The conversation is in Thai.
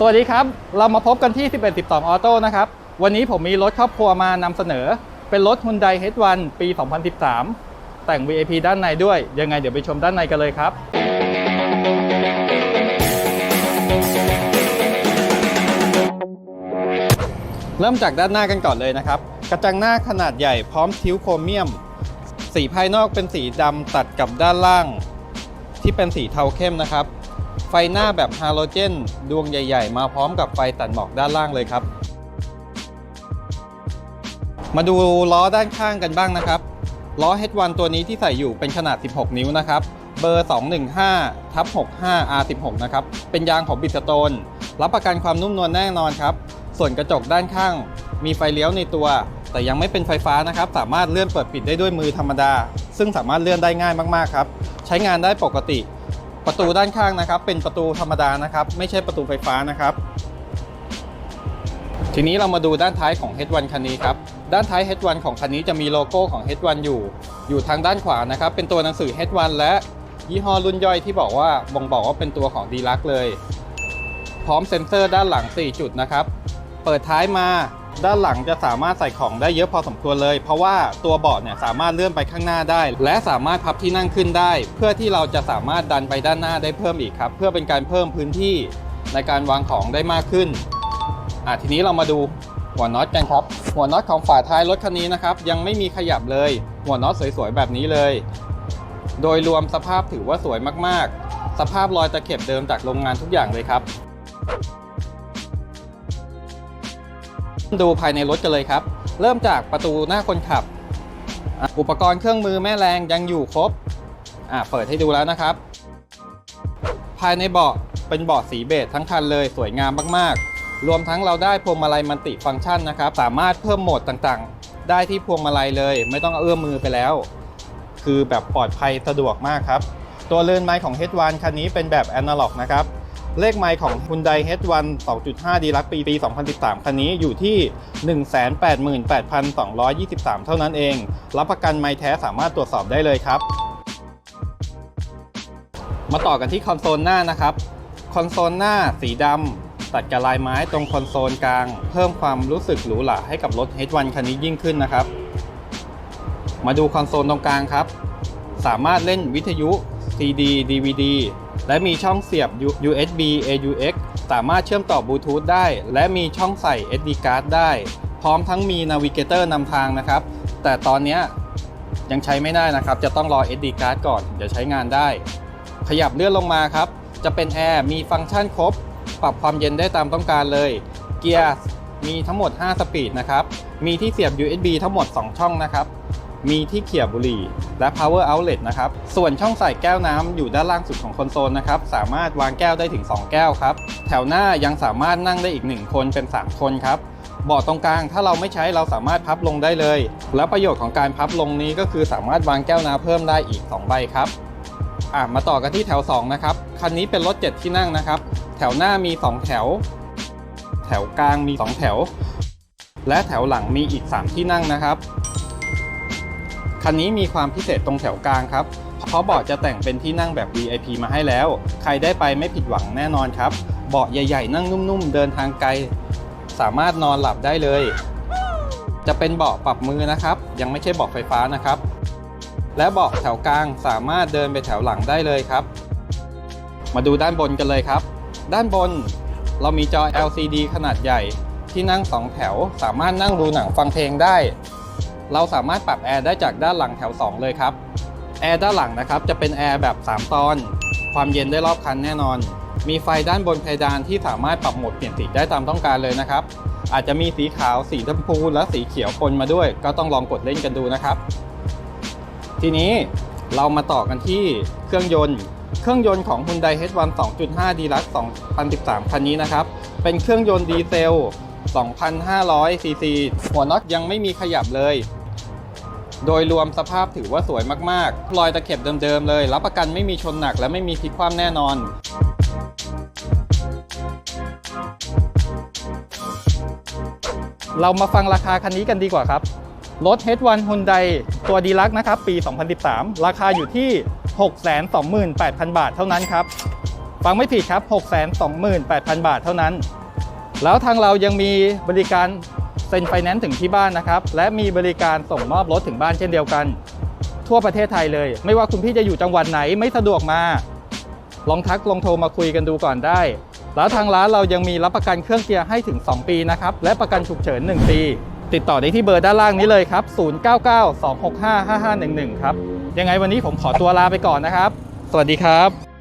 สวัสดีครับ เรามาพบกันที่ 11 12 ออโต้นะครับ วันนี้ผมมีรถครอบครัวมานำเสนอ เป็นรถ Hyundai H1 ปี 2013 แต่ง VIP ด้านในด้วย ยังไงเดี๋ยวไปชมด้านในกันเลยครับ เริ่มจากด้านหน้ากันก่อนเลยนะครับ กระจังหน้าขนาดใหญ่พร้อมทิวโครเมียม สีภายนอกเป็นสีดำตัดกับด้านล่าง ที่เป็นสีเทาเข้มนะครับ ไฟหน้าแบบฮาโลเจน ดวงใหญ่ ๆ มาพร้อมกับไฟตัดหมอกด้านล่างเลยครับ มาดูล้อด้านข้างกันบ้างนะครับ ล้อ H1 ตัวนี้ที่ใส่อยู่เป็นขนาด 16 นิ้วนะครับ เบอร์ 215ทับ65 R16 นะครับ เป็นยางของบิสโตน รับประกันความนุ่มนวลแน่นอนครับ ส่วนกระจกด้านข้าง มีไฟเลี้ยวในตัว แต่ยังไม่เป็นไฟฟ้านะครับ สามารถเลื่อนเปิดปิดได้ด้วยมือธรรมดา ซึ่งสามารถเลื่อนได้ง่ายมากๆครับ ใช้งานได้ปกติ ประตูด้านข้างนะครับ เป็นประตูธรรมดานะครับ ไม่ใช่ประตูไฟฟ้านะครับ ทีนี้เรามาดูด้านท้ายของ H1 คันนี้ครับ ด้านท้าย H1 ของคันนี้จะมีโลโก้ของ H1 อยู่ อยู่ทางด้านขวานะครับ เป็นตัวหนังสือ H1 และยี่ห้อรุ่นย่อยที่บอกว่าบ่งบอกว่าเป็นตัวของ d l u x เลย พร้อมเซ็นเซอร์ด้านหลัง 4 จุดนะครับ เปิดท้ายมา ด้านหลังจะสามารถใส่ของได้เยอะพอสมควรเลย เพราะว่าตัวเบาะเนี่ยสามารถเลื่อนไปข้างหน้าได้ และสามารถพับที่นั่งขึ้นได้ เพื่อที่เราจะสามารถดันไปด้านหน้าได้เพิ่มอีกครับ เพื่อเป็นการเพิ่มพื้นที่ในการวางของได้มากขึ้นอะทีนี้เรามาดูหัวน็อตกันครับ หัวน็อตของฝาท้ายรถคันนี้นะครับ ยังไม่มีขยับเลย หัวน็อตสวยๆแบบนี้เลย โดยรวมสภาพถือว่าสวยมากๆ สภาพรอยตะเข็บเดิมจากโรงงานทุกอย่างเลยครับ ดูภายในรถกันเลยครับ เริ่มจากประตูหน้าคนขับ อุปกรณ์เครื่องมือแม่แรงยังอยู่ครบอะเปิดให้ดูแล้วนะครับ ภายในเบาะเป็นเบาะสีเบจทั้งคันเลยสวยงามมากๆ รวมทั้งเราได้พวงมาลัยมันติฟังก์ชันนะครับ สามารถเพิ่มโหมดต่างๆ ได้ที่พวงมาลัยเลย ไม่ต้องเอื้อมมือไปแล้ว คือแบบปลอดภัยสะดวกมากครับ ตัวเรือนไม้ของ H1 คันนี้เป็นแบบแอนะล็อกนะครับ เลขไมล์ของ Hyundai H1 2.5ดีลักปีปี 2013 คันนี้อยู่ที่ 188,223 เท่านั้นเอง รับประกันไมล์แท้สามารถตรวจสอบได้เลยครับ มาต่อกันที่คอนโซลหน้านะครับ คอนโซลหน้าสีดำตัดกับลายไม้ตรงคอนโซลกลาง เพิ่มความรู้สึกหรูหราให้กับรถ H1 คันนี้ยิ่งขึ้นนะครับ มาดูคอนโซลตรงกลางครับ สามารถเล่นวิทยุ CD DVD และมีช่องเสียบ USB AUX สามารถเชื่อมต่อบลูทูธได้ และมีช่องใส่ SD card ได้ พร้อมทั้งมีนาวิเกเตอร์นำทางนะครับ แต่ตอนนี้ยยังใช้ไม่ได้นะครับ จะต้องรอ SD card ก่อนเดี๋ยวใช้งานได้ ขยับเลื่อนลงมาครับ จะเป็นแอร์มีฟังก์ชันครบ ปรับความเย็นได้ตามต้องการเลย เกียร์มีทั้งหมด 5 สปีดนะครับ มีที่เสียบ USB ทั้งหมด 2 ช่องนะครับ มีที่เขี่ยบุหรี่ และ power outlet นะครับ ส่วนช่องใส่แก้วน้ำอยู่ด้านล่างสุดของคอนโซลนะครับ สามารถวางแก้วได้ถึง 2 แก้วครับ แถวหน้ายังสามารถนั่งได้อีก 1 คนเป็น 3 คนครับเบาะตรงกลางถ้าเราไม่ใช้เราสามารถพับลงได้เลย และประโยชน์ของการพับลงนี้ก็คือสามารถวางแก้วน้ำเพิ่มได้อีก 2 ใบครับอะมาต่อกันที่แถว 2 นะครับ คันนี้เป็นรถ 7 ที่นั่งนะครับ แถวหน้ามี 2 แถว แถวกลางมี 2 แถว และแถวหลังมีอีก 3 ที่นั่งนะครับ คันนี้มีความพิเศษตรงแถวกลางครับ เพราะเบาะจะแต่งเป็นที่นั่งแบบ VIP มาให้แล้ว ใครได้ไปไม่ผิดหวังแน่นอนครับ เบาะใหญ่ ๆ นั่งนุ่มๆ เดินทางไกล สามารถนอนหลับได้เลย จะเป็นเบาะปรับมือนะครับ ยังไม่ใช่เบาะไฟฟ้านะครับ และเบาะแถวกลางสามารถเดินไปแถวหลังได้เลยครับ มาดูด้านบนกันเลยครับ ด้านบนเรามีจอ LCD ขนาดใหญ่ที่นั่ง 2 แถว สามารถนั่งดูหนังฟังเพลงได้ เราสามารถปรับแอร์ได้จากด้านหลังแถว 2 เลยครับ แอร์ด้านหลังนะครับจะเป็นแอร์แบบ 3 ตอน ความเย็นได้รอบคันแน่นอน มีไฟด้านบนเพดานที่สามารถปรับโหมดเปลี่ยนสีได้ตามต้องการเลยนะครับ อาจจะมีสีขาว สีชมพู และสีเขียวปนมาด้วย ก็ต้องลองกดเล่นกันดูนะครับ ทีนี้เรามาต่อกันที่เครื่องยนต์ เครื่องยนต์ของ Hyundai H1 2.5 d l u x 2013 คันนี้นะครับ เป็นเครื่องยนต์ดีเซล 2,500 ซีซี หัวน็อตยังไม่มีขยับเลย โดยรวมสภาพถือว่าสวยมากๆ รอยตะเข็บเดิมๆเลย รับประกันไม่มีชนหนักและไม่มีพลิกคว่ำแน่นอนเรามาฟังราคาคันนี้กันดีกว่าครับ รถ H1 Hyundai ตัวดีลักนะครับ ปี 2013 ราคาอยู่ที่ 628,000 บาทเท่านั้นครับ ฟังไม่ผิดครับ 628,000 บาทเท่านั้น แล้วทางเรายังมีบริการ เซ็นไฟแนนซ์ถึงที่บ้านนะครับ และมีบริการส่งมอบรถถึงบ้านเช่นเดียวกัน ทั่วประเทศไทยเลย ไม่ว่าคุณพี่จะอยู่จังหวัดไหนไม่สะดวกมา ลองทักลองโทรมาคุยกันดูก่อนได้ แล้วทางร้านเรายังมีรับประกันเครื่องเกียร์ให้ถึง 2 ปีนะครับและประกันฉุกเฉิน 1 ปี ติดต่อได้ที่เบอร์ด้านล่างนี้เลยครับ 0992655511 ครับยังไงวันนี้ผมขอตัวลาไปก่อนนะครับ สวัสดีครับ